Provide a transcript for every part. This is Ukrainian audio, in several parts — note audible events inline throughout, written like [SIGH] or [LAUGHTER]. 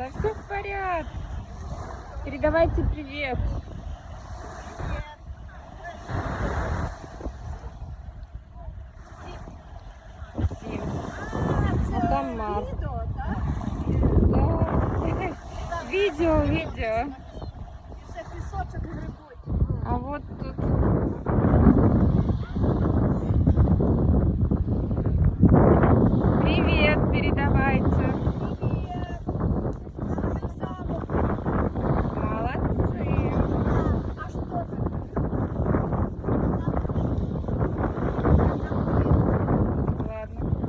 Да все в порядке. Передавайте привет. Всем. А там Марк. Да. Видео, видео. Ще пісочок грибуть. А вот тут. Привет, передавайте. Молодцы. А що це? Ладно.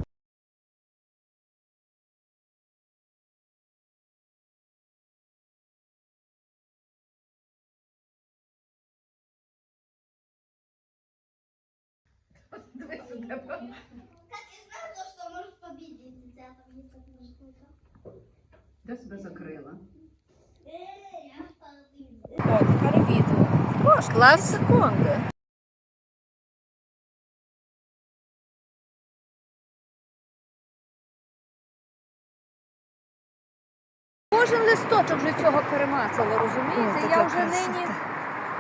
Кстати, знаю то, что может победить если это штука. Де себе закрила? Я победил. От, тепер відео. Клас секунди. Кожен листочок вже цього перемацали, розумієте? Я вже нині.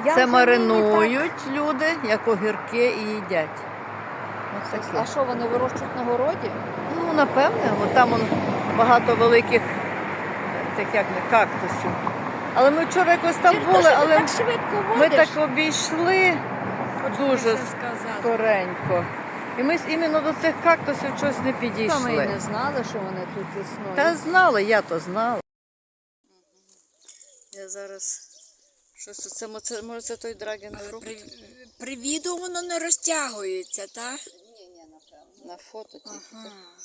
Я Це вже маринують люди, як огірки і їдять. Ось нині. А що вони вирощують на городі? Ну, напевне, от там он багато великих тих як не кактусів. Але ми вчора якось там Через те, були, що ти але так швидко ми водиш. так обійшли дуже сказати. скоренько. І ми іменно до цих кактусів щось не Та ми і підійшли. не знали, що вони тут існують. Та знала, я то знала. Я зараз. Щось це, це, може це той драгін фрукт? При, при відео воно не розтягується, так? На фото тільки. Ага.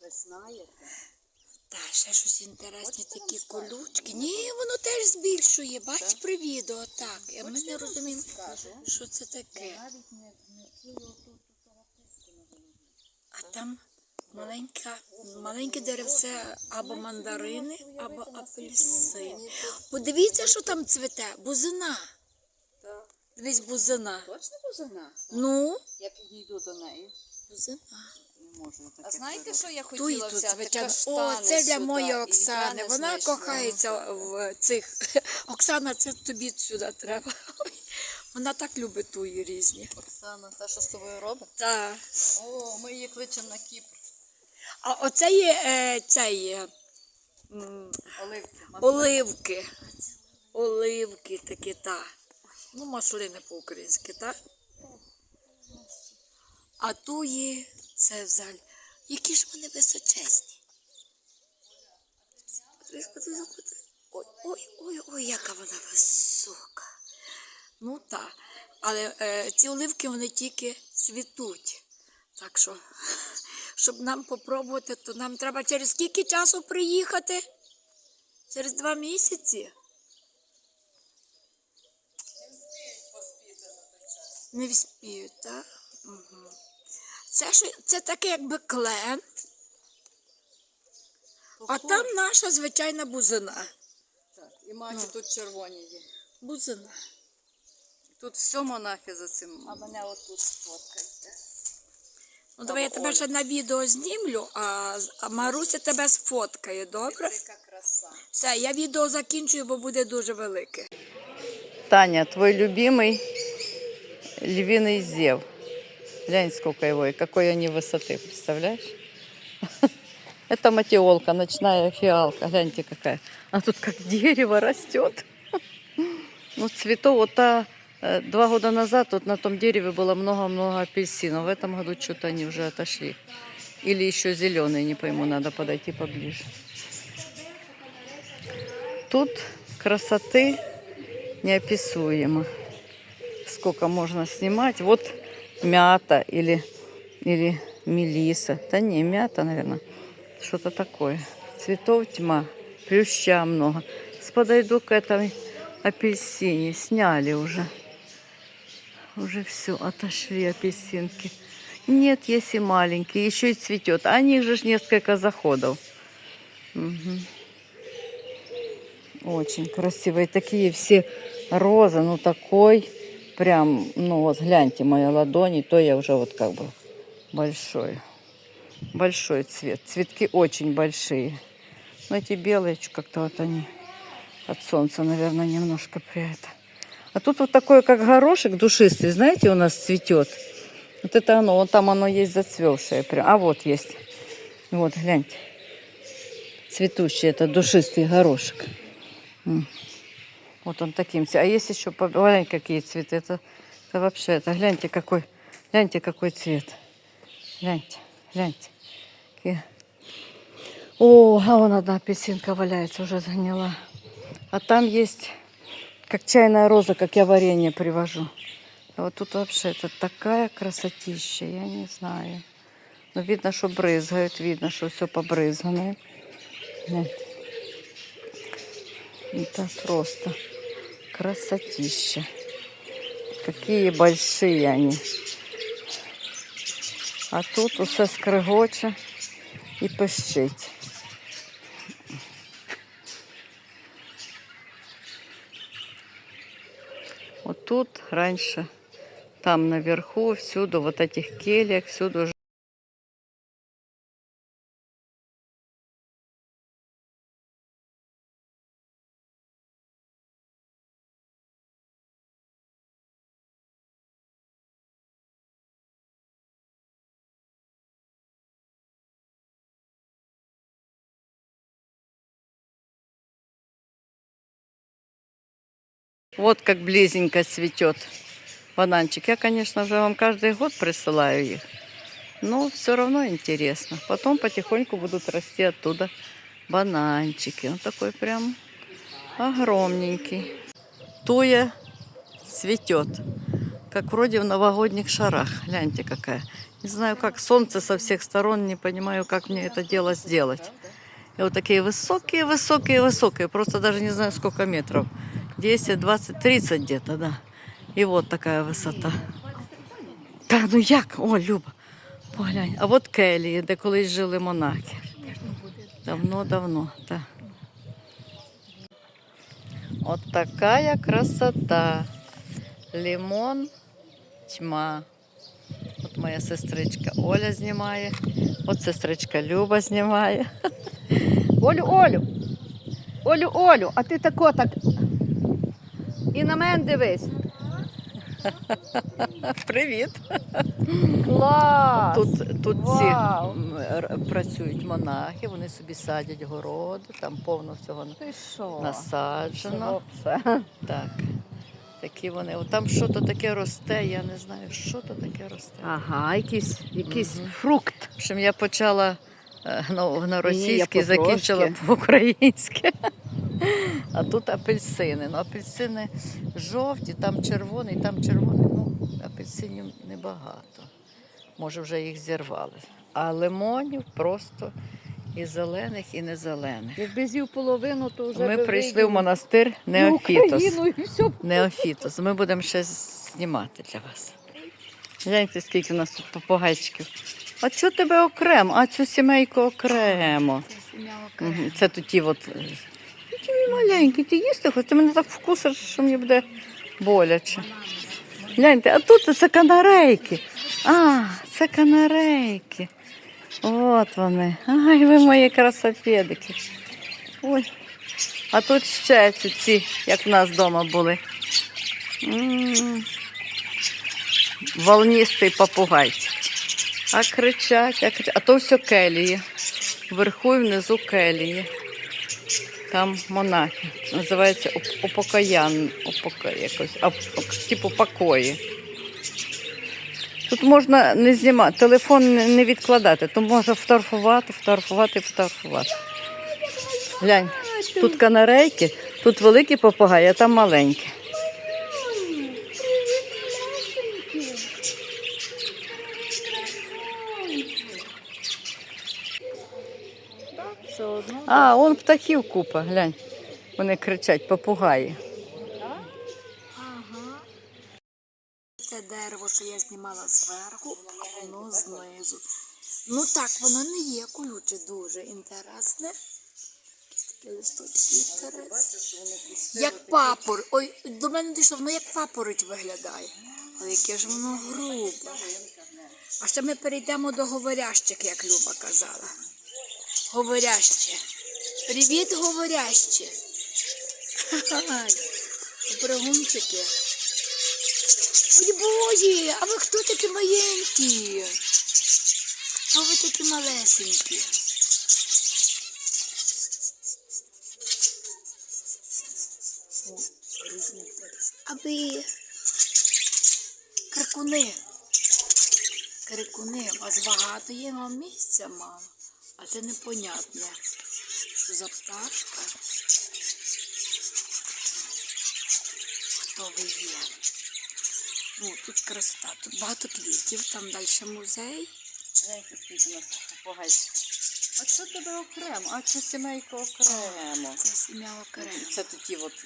Ви знаєте? Та, ще щось інтересне, такі колючки. Ні, воно теж збільшує. Бач при відео, так. Я ми не розуміємо, що це таке. А там маленька, маленьке деревце або мандарини, або апельсин. Подивіться, що там цвіте. Бузина. Дивись, бузина. Точно бузина? Ну, Я підійду до неї. бузина. А знаєте, що я Туї хотіла тут взяти? звичайно. О, Каштани це для сюди, моєї і я Оксани. не Вона знайшла. кохається в цих. [LAUGHS] Оксана, це тобі сюди треба. Ой, [LAUGHS] Вона так любить туї різні. Оксана, та що з тобою робить? Так. О, ми її кличемо на Кіпр. А оце є е, це є м, Оливки. оливки. Оливки такі, та. Ну, маслини по-українськи, так? А туї це взагалі. Які ж вони височезні. Подивись, подивись, подивись. Ой, ой, ой, ой, яка вона висока. Ну так. Але е, ці оливки вони тільки цвітуть. Так що, щоб нам попробувати, то нам треба через скільки часу приїхати? Через два місяці. Не вспіють, так? Угу. Це, що, це таке якби клен, а там наша звичайна бузина. Так. І маки тут червоні є. Бузина. Тут все монахи за цим. А мене отут сфоткайте. Ну, давай я тебе ще на відео знімлю, а, а Маруся тебе сфоткає, добре? Яка краса. Все, я відео закінчую, бо буде дуже велике. Таня, твой любимый львиный зев. Глянь, сколько его и какой они высоты, представляешь? [LAUGHS] Это матиолка, ночная фиалка. Гляньте, какая. Она тут как дерево растет. [LAUGHS] Ну, цветов вот та, э, два года назад тут на том дереве было много-много апельсинов. В этом году что-то они уже отошли. Или еще зеленые, не пойму, надо подойти поближе. Тут красоты неописуемо. Сколько можно снимать. Вот мята или, или мелиса. Да не, мята, наверное. Что-то такое. Цветов тьма. Плюща много. Подойду к этой апельсине. Сняли уже. Уже все, отошли апельсинки. Нет, есть и маленькие, еще и цветет. А них же несколько заходов. Мгм. Очень красивые. Такие все розы, ну такой прям, ну вот гляньте, моя ладони, то я уже вот как бы большой. большой цвет. Цветки очень большие. Но эти белые как-то вот они от солнца, наверное, немножко при это. А тут вот такое, как горошек душистый, знаете, у нас цветет. Вот это оно, вот там оно есть зацвевшее. Прям. А вот есть. Вот, гляньте. Цветущий это душистый горошек. Вот он таким. А есть еще, глянь, какие цветы. Это, это вообще, это гляньте какой, гляньте какой цвет. Гляньте, гляньте. О, а вон одна апельсинка валяется, уже загнила. А там есть, как чайная роза, как я варенье привожу. А вот тут вообще это такая красотища, я не знаю. Но видно, что брызгают, видно, что все побрызгано. Гляньте. Это просто красотища. Какие большие они. А тут усе скригоче і пищить. Тут раньше, там наверху, всюду, вот этих кельях, всюду Вот как близенько цветет бананчик. Я, конечно же, вам каждый год присылаю их. Но все равно интересно. Потом потихоньку будут расти оттуда бананчики. Он такой прям огромненький. Туя цветет. Как вроде в новогодних шарах. Гляньте какая. Не знаю, как солнце со всех сторон. Не понимаю, как мне это дело сделать. И вот такие высокие, высокие, высокие. Просто даже не знаю, сколько метров. 10, 20, 30 где-то, да. І от така висота. Та ну як? О, Люба, поглянь. А от келії, де колись жили монахи. Давно-давно, так. От така красота. Лимон, тьма. От моя сестричка Оля знімає. От сестричка Люба знімає. [LAUGHS] Олю, Олю. Олю, Олю, а ти тако так. І на мене дивись. [LAUGHS] Привіт. Клас! Тут, тут ці Вау. працюють монахи, вони собі садять городи, там повно всього Ти що? насаджено. Це Так. Такі вони. О, Там що то таке росте, я не знаю, що то таке росте. Ага, якийсь, якийсь Мгм. фрукт. В общем, я почала е, ну, на російській, закінчила по-українськи. А тут апельсини. Ну, апельсини жовті, там червоний, там червоний. Ну, апельсинів небагато. Може, вже їх зірвали. А лимонів просто і зелених, і незелених. Якби з'їв половину, то вже Ми би прийшли в монастир Неофітос. Україну, і все. Неофітос. Ми будемо ще знімати для вас. Гляньте, скільки у нас тут попугайчиків. А чого тебе окремо? А цю сімейку окремо. Це тут ті от. Е, Ті ти їсти хоч ти мене так вкусиш, що мені буде боляче. Гляньте, а тут це канарейки. А, це канарейки. От вони. Ай, ви мої красопедики. Ой. А тут ще ці, ці як в нас вдома були. М. Волнистий попугайчик. А кричать, а кричать. А то все келії. Вверху і внизу келії. Там монахи. Називається оп- опокаян. Опока, якось, а, типу покої. Тут можна не знімати, телефон не не відкладати, то можна фотографувати, фотографувати, фотографувати. Глянь, тут канарейки, тут великі попугаї, а там маленькі. Все одно. А, он птахів купа, глянь. Вони кричать, попугаї. Те дерево, що я знімала зверху, а воно знизу. Ну так, воно не є колюче, дуже інтересне. Як папор. Ой, до мене дійшло, воно як папороть виглядає. Але яке ж воно грубе. А ще ми перейдемо до говорящих, як Люба казала. Говоряще. Привіт, говоряще. Ха-ха. Брагунчики. Ой, боже, а ви хто такі маленькі? Хто ви такі малесенькі? О, різні птиці. А ви крикуни. Крикуни, у вас багато є, вам місця мало. А це непонятне. Що за пташка? Хто ви є? Ну, тут красота, тут багато квітів, там далі музей. Знаєте, скільки у нас попугайська? А що тебе окремо? А це сімейка окремо. Це сім'я окремо. Це такі от.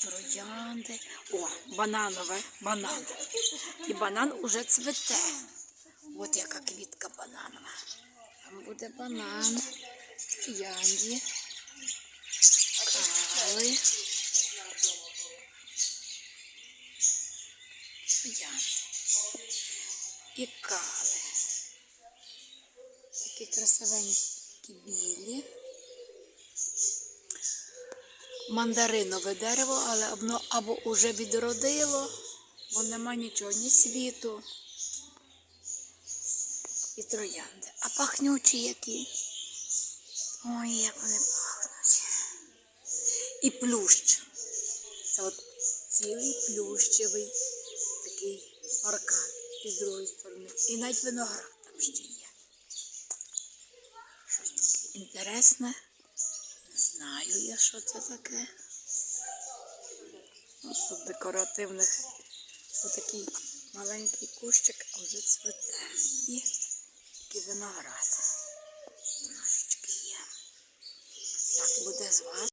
Троянди. О, бананове, банан. І банан уже цвете. От яка квітка бананова. Там буде банан, троянді, кали. Троянди. І кали. Такі красивенькі білі мандаринове дерево, але воно або уже відродило, бо нема нічого, ні світу. І троянди. А пахнючі які. Ой, як вони пахнуть. І плющ. Це от цілий плющевий такий паркан. І з другої сторони. І навіть виноград там ще є. Щось таке інтересне. Не знаю я, що це таке. Ось тут декоративних отакий маленький кущик, а вже цвете. І такий виноград. Трошечки є. Так, буде з вас.